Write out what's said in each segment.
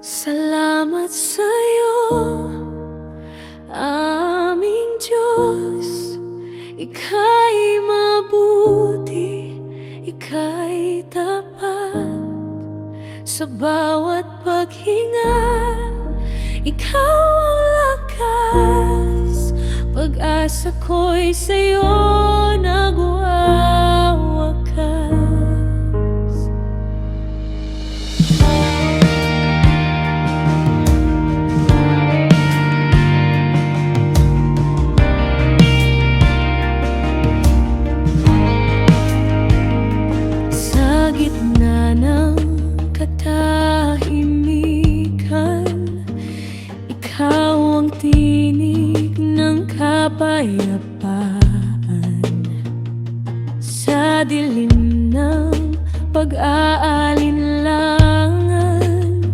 Salamat sa'yo, aming Diyos. Ika'y mabuti, ika'y tapat. Sa bawat paghinga, ikaw ang lakas. Pag-asa ko'y sa'yo nagwag. ang tinig ng kapayapaan. Sa dilim ng pag-aalinlangan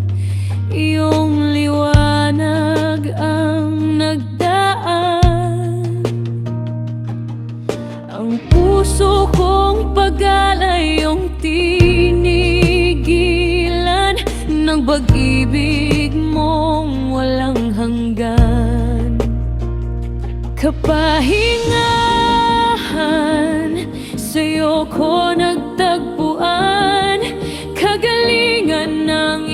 Iyong liwanag ang nagdaan. Ang puso kong pag-alay yung tinigilan Ng pag-ibig mong walang hanggan. Kapahingahan Sa'yo ko nagtagpuan. Kagalingan ng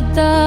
peta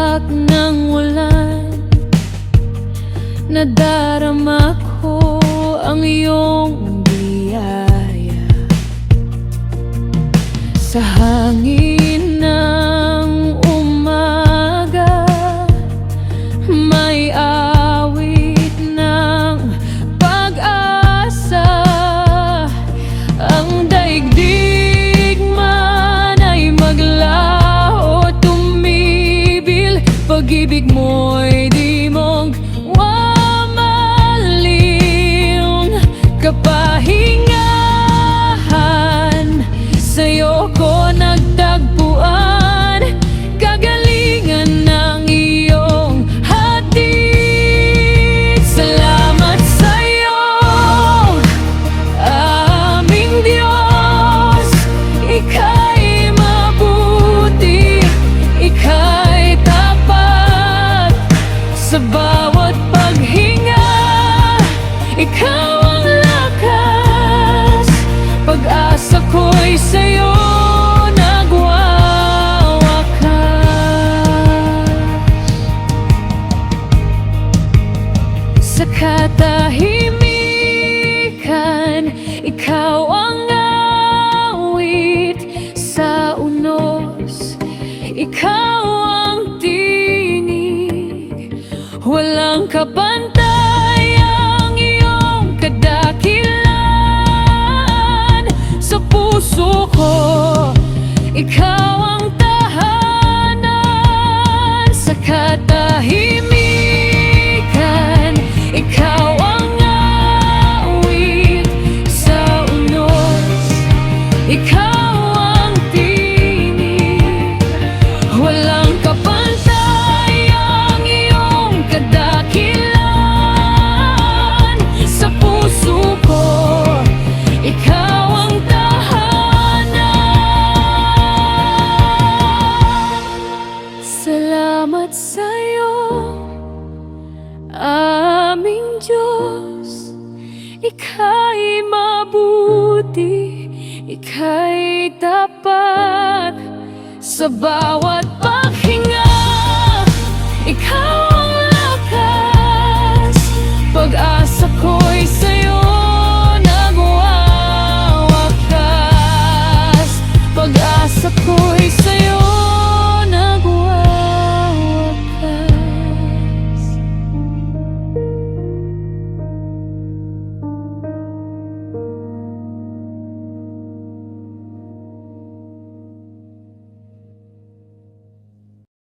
sa katahimikan Ikaw ang awit sa unos. Ikaw ang tinig. Walang kabanta aming Diyos Ika'y mabuti, ika'y tapat Sa bawat pag